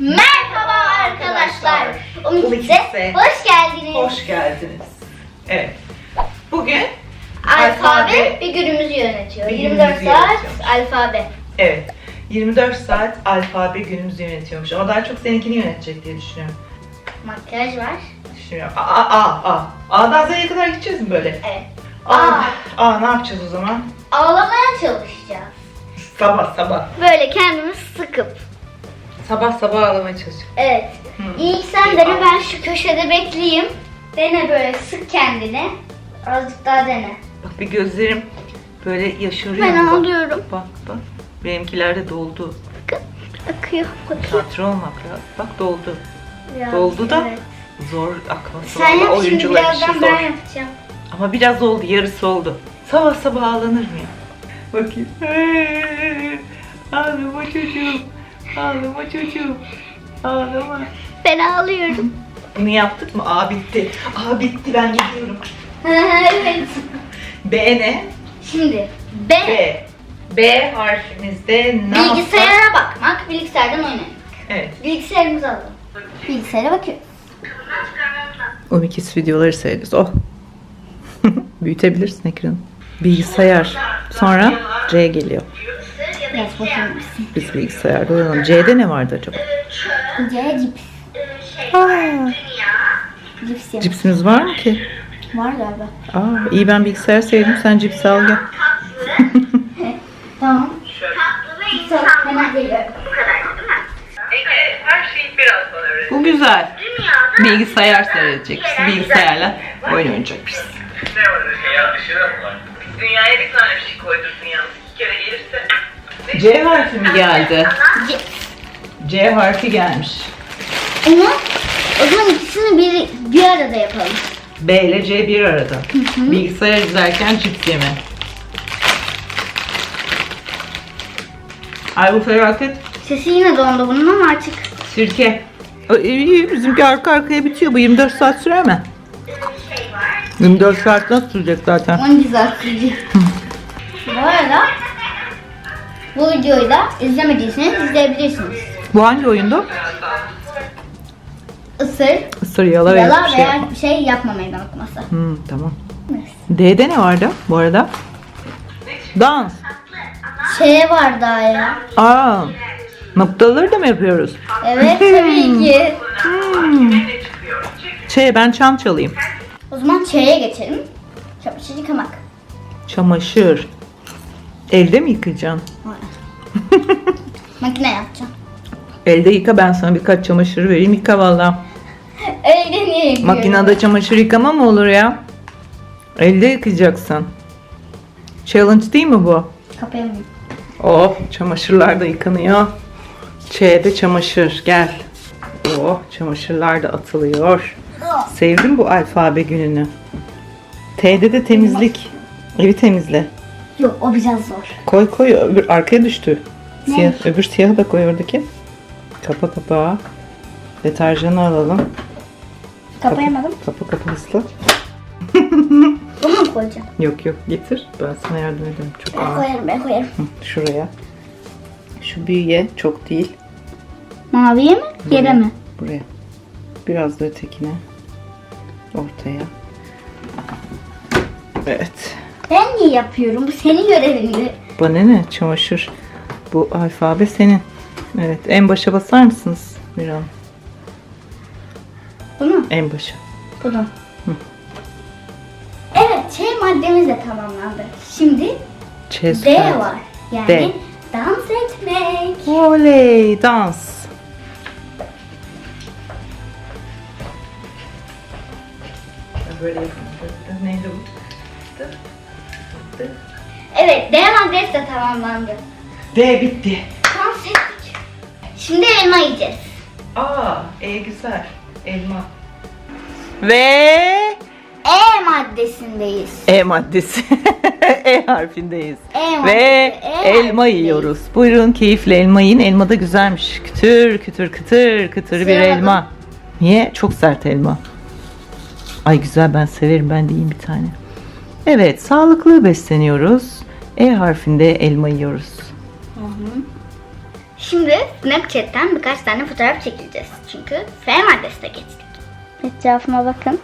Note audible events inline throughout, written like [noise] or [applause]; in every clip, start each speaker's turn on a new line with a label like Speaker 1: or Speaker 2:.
Speaker 1: Merhaba arkadaşlar. Umut
Speaker 2: Umut'se
Speaker 1: hoş geldiniz.
Speaker 2: Hoş geldiniz. Evet. Bugün
Speaker 1: Alfabe bir günümüzü yönetiyor.
Speaker 2: Bir
Speaker 1: 24
Speaker 2: günümüzü
Speaker 1: saat
Speaker 2: yönetiyor.
Speaker 1: alfabe.
Speaker 2: evet 24 saat alfabe günümüzü yönetiyormuş. Ama daha çok seninkini yönetecek diye düşünüyorum.
Speaker 1: Makyaj var.
Speaker 2: Düşünüyorum. Aa, aa, aa. A'dan Z'ye kadar gideceğiz mi böyle?
Speaker 1: Evet.
Speaker 2: Aa,
Speaker 1: Aa.
Speaker 2: aa ne yapacağız o zaman?
Speaker 1: Ağlamaya çalışacağız.
Speaker 2: Sabah sabah.
Speaker 1: Böyle kendimiz sıkıp.
Speaker 2: Sabah sabah ağlamaya çalışacağız.
Speaker 1: Evet.
Speaker 2: Hı.
Speaker 1: İlk sen dene ben şu köşede bekleyeyim. Dene böyle sık kendini. Azıcık daha dene.
Speaker 2: Bak bir gözlerim böyle yaşarıyor.
Speaker 1: Ben
Speaker 2: bak.
Speaker 1: alıyorum.
Speaker 2: Bak bak. Benimkiler de doldu.
Speaker 1: Akıyor. Bakayım.
Speaker 2: Tiyatro olmak lazım. Bak doldu.
Speaker 1: Biraz,
Speaker 2: Doldu da
Speaker 1: evet.
Speaker 2: Zor akması
Speaker 1: Sen yap şimdi
Speaker 2: işi
Speaker 1: birazdan
Speaker 2: zor.
Speaker 1: ben yapacağım.
Speaker 2: Ama biraz oldu, yarısı oldu. Sabah sabah ağlanır mı ya? Bakayım. Ağlama çocuğum. Ağlama çocuğum. Ağlama.
Speaker 1: Ben ağlıyorum.
Speaker 2: Bunu yaptık mı? A bitti. A bitti ben gidiyorum.
Speaker 1: evet.
Speaker 2: B ne?
Speaker 1: Şimdi B.
Speaker 2: B. B harfimizde ne yapsak?
Speaker 1: Bilgisayara bakmak, bilgisayardan oynamak.
Speaker 2: Evet.
Speaker 1: Bilgisayarımızı alalım. Bilgisayara bakıyoruz.
Speaker 2: O ikisi videoları seyrediyoruz. Oh. [laughs] Büyütebilirsin ekranı. Bilgisayar. Sonra C geliyor.
Speaker 1: Biraz bakar mısın?
Speaker 2: Biz bilgisayarda oynayalım. C'de ne vardı acaba?
Speaker 1: C cips.
Speaker 2: Aa,
Speaker 1: Cips
Speaker 2: cipsimiz var mı ki?
Speaker 1: Var galiba.
Speaker 2: Aa, iyi ben bilgisayar sevdim. Sen cips al gel. [laughs]
Speaker 1: Tamam. Tamam, hemen geliyorum.
Speaker 2: her şeyi biraz bana öğret. Bu güzel. Bilgisayar seyredecek. Biz bilgisayarla oyun oynayacakmışız.
Speaker 3: Ne var öyle ya? Var?
Speaker 2: Dünyaya bir tane bir şey koydursun yalnız. İki kere gelirse. C harfi mi geldi?
Speaker 1: Cips.
Speaker 2: C harfi gelmiş.
Speaker 1: Ama o zaman ikisini bir, bir arada yapalım.
Speaker 2: B ile C bir arada. Bilgisayar izlerken cips yeme. Ay bu felaket.
Speaker 1: Sesi yine dondu bunun ama artık.
Speaker 2: Sirke. İyi bizimki arka arkaya bitiyor. Bu 24 saat sürer mi? 24 saat nasıl sürecek zaten?
Speaker 1: 12 saat sürecek. Bu arada bu videoyu da izlemediyseniz izleyebilirsiniz.
Speaker 2: Bu hangi oyundu?
Speaker 1: Isır,
Speaker 2: Isır yala veya
Speaker 1: yala
Speaker 2: bir şey
Speaker 1: veya
Speaker 2: yapma.
Speaker 1: bir şey yapmamayı unutması.
Speaker 2: Hmm, tamam. D'de ne vardı bu arada? Dans.
Speaker 1: Şey var daha ya.
Speaker 2: Aa, noktaları da mı yapıyoruz?
Speaker 1: Evet tabii ki.
Speaker 2: Hmm. Şey ben çan çalayım.
Speaker 1: O zaman Ç'ye geçelim. Çamaşır yıkamak.
Speaker 2: Çamaşır. Elde mi yıkayacaksın?
Speaker 1: Makine yapacağım.
Speaker 2: Elde yıka ben sana birkaç çamaşır vereyim yıka valla.
Speaker 1: Öyle niye yapıyorum?
Speaker 2: Makinede çamaşır yıkama mı olur ya? Elde yıkayacaksın. Challenge değil mi bu?
Speaker 1: Kapayamıyorum.
Speaker 2: Oh çamaşırlar da yıkanıyor. Ç'de çamaşır gel. Oh çamaşırlar da atılıyor. Sevdim bu alfabe gününü. T'de de temizlik. Evi temizle.
Speaker 1: Yok o biraz zor.
Speaker 2: Koy koy öbür arkaya düştü.
Speaker 1: Ne?
Speaker 2: Siyah, öbür siyahı da koy oradaki. Kapa kapağı. Deterjanı alalım.
Speaker 1: Kapayamadım.
Speaker 2: Kapı kapı hızlı. [laughs]
Speaker 1: Bunu mu koyacağım?
Speaker 2: Yok yok getir. Ben sana yardım ederim. Çok
Speaker 1: Ben
Speaker 2: ağır.
Speaker 1: koyarım ben koyarım.
Speaker 2: Hı, Şuraya. Şu büyüye çok değil.
Speaker 1: Maviye mi? Yere mi?
Speaker 2: Buraya. Biraz da ötekine. Ortaya. Evet.
Speaker 1: Ben niye yapıyorum? Bu senin görevindi.
Speaker 2: Bana ne? Çamaşır. Bu alfabe senin. Evet. En başa basar mısınız? Bir an.
Speaker 1: Bunu?
Speaker 2: En başa.
Speaker 1: Bunu. Evet şey maddemiz de tamamlandı. Şimdi
Speaker 2: Çez.
Speaker 1: D var. Yani
Speaker 2: D.
Speaker 1: dans etmek.
Speaker 2: Oley. Dans. Böyle yapalım. Neydi bu?
Speaker 1: Evet D maddesi de tamamlandı.
Speaker 2: D bitti.
Speaker 1: Dans ettik. Şimdi elma yiyeceğiz.
Speaker 2: Aa, e güzel. Elma. Ve
Speaker 1: E maddesindeyiz.
Speaker 2: E maddesi. [laughs] e harfindeyiz.
Speaker 1: E maddesi.
Speaker 2: Ve
Speaker 1: E
Speaker 2: elma
Speaker 1: harfindeyiz.
Speaker 2: yiyoruz. Buyurun keyifle elma yiyin. Elma da güzelmiş. Kütür kütür kütür kütür bir elma. Niye? Çok sert elma. Ay güzel ben severim. Ben de yiyeyim bir tane. Evet sağlıklı besleniyoruz. E harfinde elma yiyoruz.
Speaker 1: Şimdi Snapchat'ten birkaç tane fotoğraf çekileceğiz. Çünkü F maddesine geçtik. Etrafıma bakın.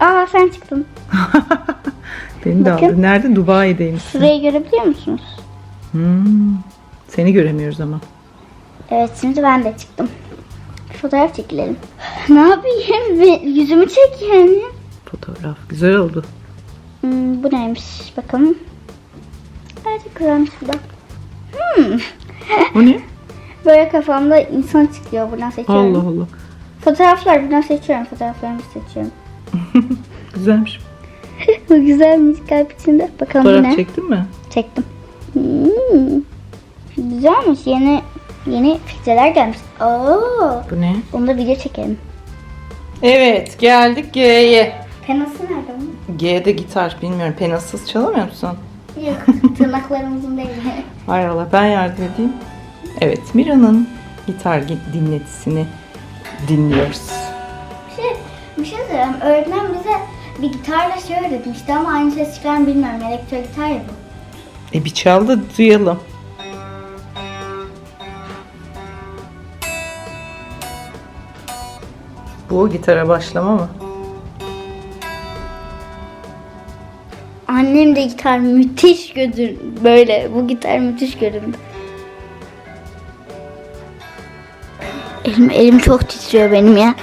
Speaker 1: Aa sen çıktın. [laughs]
Speaker 2: Beni de
Speaker 1: Bakın.
Speaker 2: aldı. Nerede? Dubai'deymişsin.
Speaker 1: Şurayı görebiliyor musunuz?
Speaker 2: Hmm. Seni göremiyoruz ama.
Speaker 1: Evet şimdi ben de çıktım. Fotoğraf çekilelim. [gasps] Ne yapayım? Ve yüzümü çek yani.
Speaker 2: Fotoğraf. Güzel oldu.
Speaker 1: Hmm, bu neymiş bakalım. Çok güzelmiş bu da. Hmm.
Speaker 2: O ne?
Speaker 1: Böyle kafamda insan çıkıyor. Buradan seçiyorum.
Speaker 2: Allah Allah.
Speaker 1: Fotoğraflar buradan seçiyorum. Fotoğraflarımı seçiyorum. [laughs]
Speaker 2: Güzelmiş.
Speaker 1: bu güzelmiş kalp içinde. Bakalım
Speaker 2: Fotoğraf
Speaker 1: ne?
Speaker 2: çektin mi?
Speaker 1: Çektim. Hmm. Güzelmiş. Yeni yeni filtreler gelmiş. Oo.
Speaker 2: Bu ne?
Speaker 1: Onu da video çekelim.
Speaker 2: Evet geldik G'ye.
Speaker 1: Penası nerede onun?
Speaker 2: G'de gitar bilmiyorum. Penasız çalamıyor musun?
Speaker 1: Yok. [laughs] Tırnaklarımızın değil.
Speaker 2: Hay Allah ben yardım edeyim. Evet Mira'nın gitar gi- dinletisini dinliyoruz.
Speaker 1: Bir şey, bir şey söyleyeyim. Öğretmen bize bir gitarla şey öğretmişti ama aynı ses çıkar mı bilmiyorum. Elektro gitar ya bu.
Speaker 2: E bir çal da duyalım. Bu gitara başlama mı?
Speaker 1: Annem de gitar müthiş görün böyle. Bu gitar müthiş göründü. Elim, elim çok titriyor benim ya.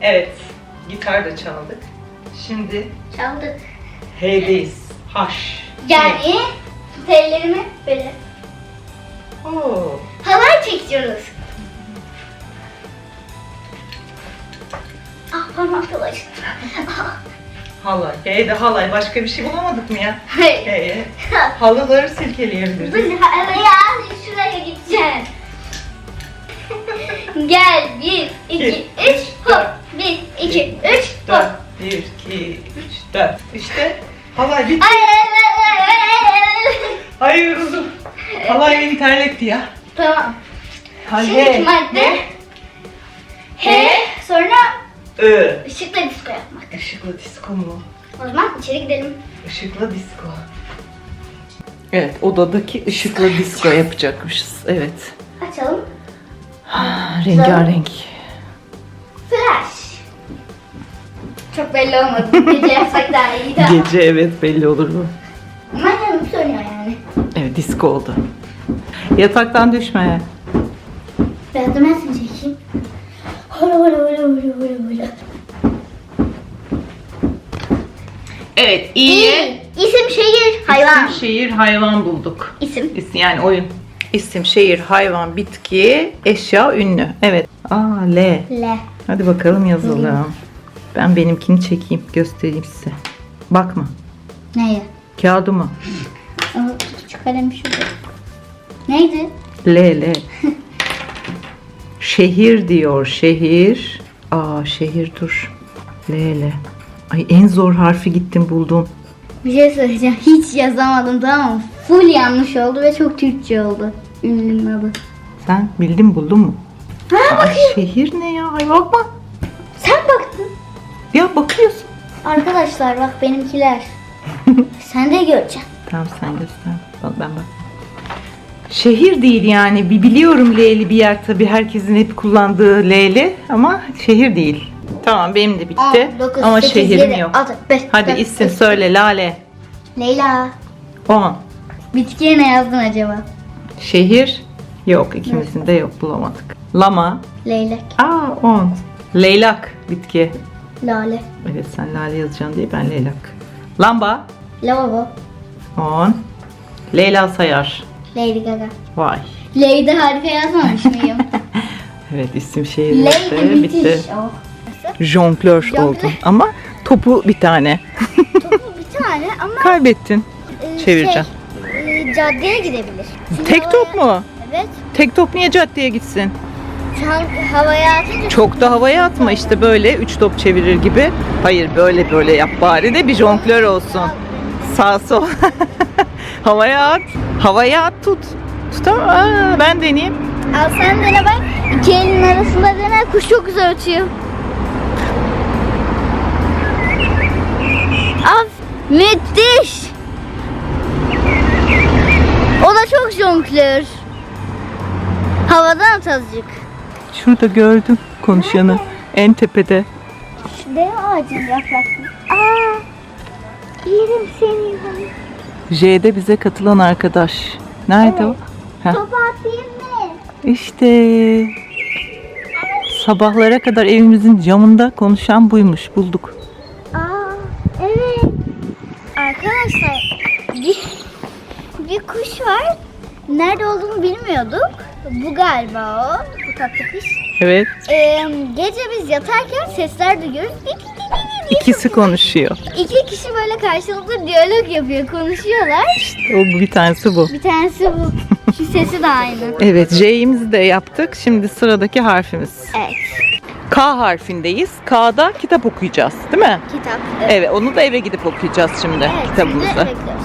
Speaker 2: Evet. Gitar da çaldık. Şimdi
Speaker 1: Çaldık.
Speaker 2: H'deyiz. Haş.
Speaker 1: Yani tellerimi böyle
Speaker 2: Oo.
Speaker 1: halay çekiyoruz. Ah parmak dolaştı.
Speaker 2: Halay. H'de halay. Başka bir şey bulamadık mı ya?
Speaker 1: Hayır.
Speaker 2: H'ye. Halıları silkeleyebiliriz.
Speaker 1: Biz halaya şuraya gideceğiz. Gel bir, iki, üç, hop. Bir, iki, üç, hop.
Speaker 2: Dört. Bir, iki, üç, dört. İşte halay bitti.
Speaker 1: Ay, ay, ay, ay, ay.
Speaker 2: Ay yoruldum. Halay beni terletti ya.
Speaker 1: Tamam.
Speaker 2: Hadi.
Speaker 1: Şimdiki madde H sonra
Speaker 2: Ö.
Speaker 1: ışıkla disco yapmak.
Speaker 2: Işıklı disko mu?
Speaker 1: O zaman içeri gidelim.
Speaker 2: Işıklı disko. Evet, odadaki ışıklı disko yapacakmışız. Evet.
Speaker 1: Açalım.
Speaker 2: Ah, Rengarenk.
Speaker 1: Flash. Çok belli olmadı. Gece yapsak daha iyiydi. ama. [laughs]
Speaker 2: Gece evet belli olur bu.
Speaker 1: Ama canım söylüyor yani.
Speaker 2: Evet, disko oldu. Yataktan düşme.
Speaker 1: Ben de ben
Speaker 2: Evet,
Speaker 1: İyi. İsim, şehir, hayvan.
Speaker 2: İsim, şehir, hayvan bulduk.
Speaker 1: İsim.
Speaker 2: İsim, yani oyun. İsim, şehir, hayvan, bitki, eşya, ünlü. Evet. Aa, L.
Speaker 1: L.
Speaker 2: Hadi bakalım yazalım. Ben benimkini çekeyim, göstereyim size. Bakma.
Speaker 1: Neye?
Speaker 2: Kağıdı mı?
Speaker 1: Aa, Küçük kalem şurada. Neydi?
Speaker 2: L, L. [laughs] şehir diyor, şehir. Aa, şehir dur. L, L. Ay en zor harfi gittim buldum.
Speaker 1: Bir şey söyleyeceğim. Hiç yazamadım tamam mı? Full yanlış oldu ve çok Türkçe oldu. Ünlünün adı.
Speaker 2: Sen bildin buldun mu?
Speaker 1: Ha
Speaker 2: Ay,
Speaker 1: bakayım.
Speaker 2: şehir ne ya? Ay bakma.
Speaker 1: Sen baktın.
Speaker 2: Ya bakıyorsun.
Speaker 1: Arkadaşlar bak benimkiler. [laughs] Sen de göreceksin.
Speaker 2: Tamam sen göster. Bak ben bak. Şehir değil yani. Bir biliyorum L'li bir yer tabii herkesin hep kullandığı L'li ama şehir değil. Tamam benim de bitti.
Speaker 1: 10, 9,
Speaker 2: ama
Speaker 1: 8,
Speaker 2: şehrim
Speaker 1: 7,
Speaker 2: yok.
Speaker 1: 6, 5,
Speaker 2: Hadi isim söyle Lale.
Speaker 1: Leyla.
Speaker 2: 10.
Speaker 1: Bitkiye ne yazdın acaba?
Speaker 2: Şehir yok ikimizin de yok bulamadık. Lama.
Speaker 1: Leylek.
Speaker 2: Aa 10. Leylak bitki.
Speaker 1: Lale.
Speaker 2: Evet sen Lale yazacaksın diye ben leylak. Lamba.
Speaker 1: Lavabo.
Speaker 2: 10. Leyla Sayar.
Speaker 1: Lady Gaga.
Speaker 2: Vay.
Speaker 1: Lady harika yazmamış mıyım? [laughs]
Speaker 2: Evet isim şehir
Speaker 1: Lady müthiş.
Speaker 2: bitti.
Speaker 1: Oh.
Speaker 2: Jonglör oldun ama topu bir tane.
Speaker 1: Topu bir [laughs] tane ama
Speaker 2: Kaybettin.
Speaker 1: e,
Speaker 2: Çevireceğim.
Speaker 1: Şey, e, caddeye gidebilir. Çünkü
Speaker 2: Tek top
Speaker 1: havaya-
Speaker 2: mu?
Speaker 1: Evet.
Speaker 2: Tek top niye caddeye gitsin?
Speaker 1: An havaya atınca
Speaker 2: Çok da havaya atma işte böyle üç top çevirir gibi. Hayır böyle böyle yap bari de bir jonglör olsun. Sağ sol. [laughs] havaya at. Havaya at tut. Tutamam. Aa, ben deneyeyim.
Speaker 1: Al sen dene bak. İki elin arasında dene. Kuş çok güzel ötüyor. Af müthiş. O da çok jonglör. Havadan at azıcık.
Speaker 2: Şurada gördüm konuşanı. En tepede.
Speaker 1: Şu dev ağacın yaprakları. Aa, yerim seni.
Speaker 2: J'de bize katılan arkadaş. Nerede o? Heh.
Speaker 1: Topu atayım mı?
Speaker 2: İşte sabahlara kadar evimizin camında konuşan buymuş. Bulduk.
Speaker 1: Aa, evet. Arkadaşlar bir, bir kuş var. Nerede olduğunu bilmiyorduk. Bu galiba o. Bu tatlı kuş.
Speaker 2: Evet.
Speaker 1: Ee, gece biz yatarken sesler duyuyoruz. Dik,
Speaker 2: İkisi konuşuyor.
Speaker 1: İki kişi böyle karşılıklı diyalog yapıyor, konuşuyorlar.
Speaker 2: O bu bir tanesi bu.
Speaker 1: Bir tanesi bu. Şu sesi de aynı.
Speaker 2: Evet J'imizi de yaptık. Şimdi sıradaki harfimiz.
Speaker 1: Evet.
Speaker 2: K harfindeyiz. K'da kitap okuyacağız değil mi?
Speaker 1: Kitap.
Speaker 2: Evet onu da eve gidip okuyacağız şimdi
Speaker 1: Evet, şimdi
Speaker 2: kitabımızı.
Speaker 1: gidiyoruz.